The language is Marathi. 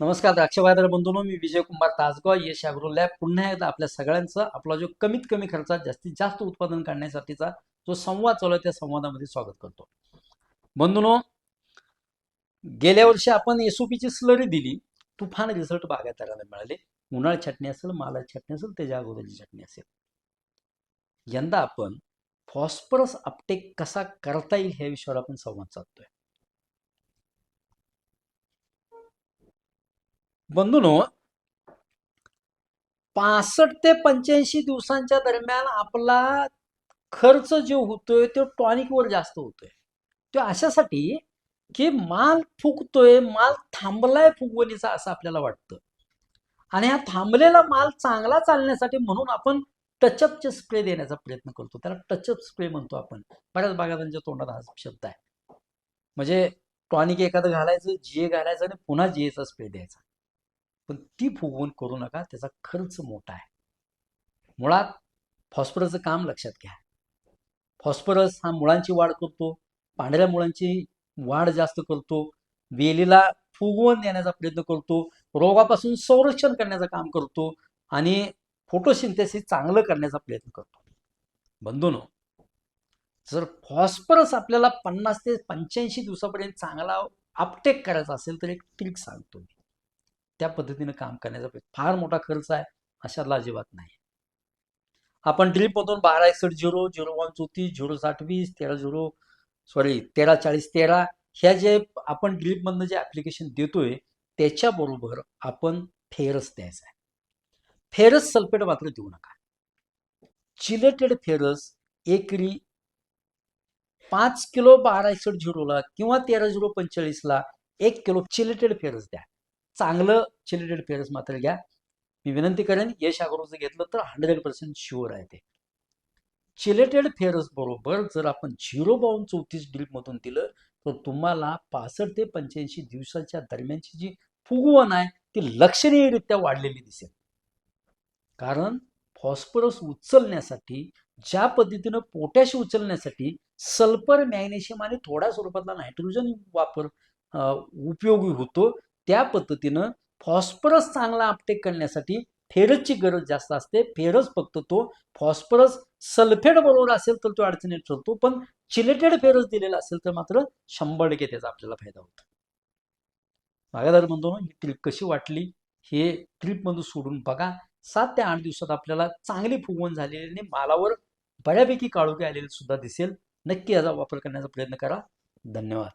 नमस्कार द्राक्ष बाजार बंधूंनो मी विजय कुमार तासगाव यश अॅग्रो लॅब पुन्हा एकदा आपल्या सगळ्यांचं आपला जो कमीत कमी खर्चात जास्तीत जास्त उत्पादन काढण्यासाठीचा जो संवाद चालू आहे त्या संवादामध्ये स्वागत करतो. बंधूनो गेल्या वर्षी आपण एसओपीची स्लरी दिली. तुफान रिझल्ट बागायताला मिळाले. उन्हाळ छटणी असेल माला छटणी असेल त्याच्या अगोदरची छटणी असेल. यंदा आपण फॉस्फरस अपटेक कसा करता येईल ह्या विषयावर आपण संवाद साधतोय. बंधूनो पासष्ट ते पंच्याऐंशी दिवसांच्या दरम्यान आपला खर्च जो होतोय तो टॉनिकवर जास्त होतोय. तो अशासाठी की माल फुगतोय माल थांबलाय फुगवणीचा असं आपल्याला वाटतं. आणि हा थांबलेला माल चांगला चालण्यासाठी म्हणून आपण टचअपचे स्प्रे देण्याचा प्रयत्न करतो. त्याला टचअप स्प्रे म्हणतो आपण. बऱ्याच बागांच्या तोंडात हा शब्द आहे. म्हणजे टॉनिक एखादं घालायचं जिए घालायचं आणि पुन्हा जिएचा स्प्रे द्यायचा. पण ती फुगवून करू नका त्याचा खर्च मोठा आहे. मुळात फॉस्फरसचं काम लक्षात घ्या. फॉस्फरस हा मुळांची वाढ करतो पांढऱ्या मुळांची वाढ जास्त करतो वेलीला फुगवून देण्याचा प्रयत्न करतो रोगापासून संरक्षण करण्याचं काम करतो आणि फोटोसिंथेसिस चांगलं करण्याचा प्रयत्न करतो. बंधूनो जर फॉस्फरस आपल्याला पन्नास ते पंच्याऐंशी दिवसापर्यंत चांगला अपटेक करायचा असेल तर एक ट्रिक सांगतो मी त्या पद्धतीनं काम करण्याचा प्रयत्न. फार मोठा खर्च आहे अशा अजिबात नाही. आपण ड्रीपमधून बारा एकसठ झिरो झिरो वन चौतीस झिरो साठ वीस तेरा झिरो सॉरी तेरा चाळीस तेरा ह्या जे आपण ड्रीपमधनं जे ॲप्लिकेशन देतोय त्याच्याबरोबर आपण फेरस द्यायचा आहे. फेरस सल्फेट मात्र देऊ नका. चिलेटेड फेरस एकरी पाच किलो बारा एकसठ झिरोला किंवा तेरा झिरो पंचेचाळीसला एक किलो चिलेटेड फेरस द्या. चांगलं चिलेटेड फेरस मात्र घ्या. मी विनंती करेन यश अग्रोचं घेतलं तर हंड्रेड पर्सेंट शुअर आहे ते. चिलेटेड फेरस बरोबर जर आपण झिरो बावन्न चौतीस ड्रीपमधून दिलं तर तुम्हाला पासष्ट ते पंच्याऐंशी दिवसाच्या दरम्यानची जी फुगवण आहे ती लक्षणीयरित्या वाढलेली दिसेल. कारण फॉस्फरस उचलण्यासाठी ज्या पद्धतीनं पोटॅश उचलण्यासाठी सल्फर मॅग्नेशियम आणि थोड्या स्वरूपातला नायट्रोजन वापर उपयोगी होतो त्या पद्धतीनं फॉस्फरस चांगला अपटेक करण्यासाठी फेरसची गरज जास्त असते. फेरस फक्त तो फॉस्फरस सल्फेट बरोबर असेल तर तो अडचणीत ठरतो पण चिलेटेड फेरस दिलेला असेल तर मात्र शंभर टक्के त्याचा आपल्याला फायदा होतो. भागादार म्हणतो ही ट्रिप कशी वाटली? हे ट्रीपमधून सोडून बघा. सात ते आठ दिवसात आपल्याला चांगली फुगवण झालेली आणि मालावर बऱ्यापैकी काळोखी आलेली सुद्धा दिसेल. नक्की याचा वापर करण्याचा प्रयत्न करा. धन्यवाद.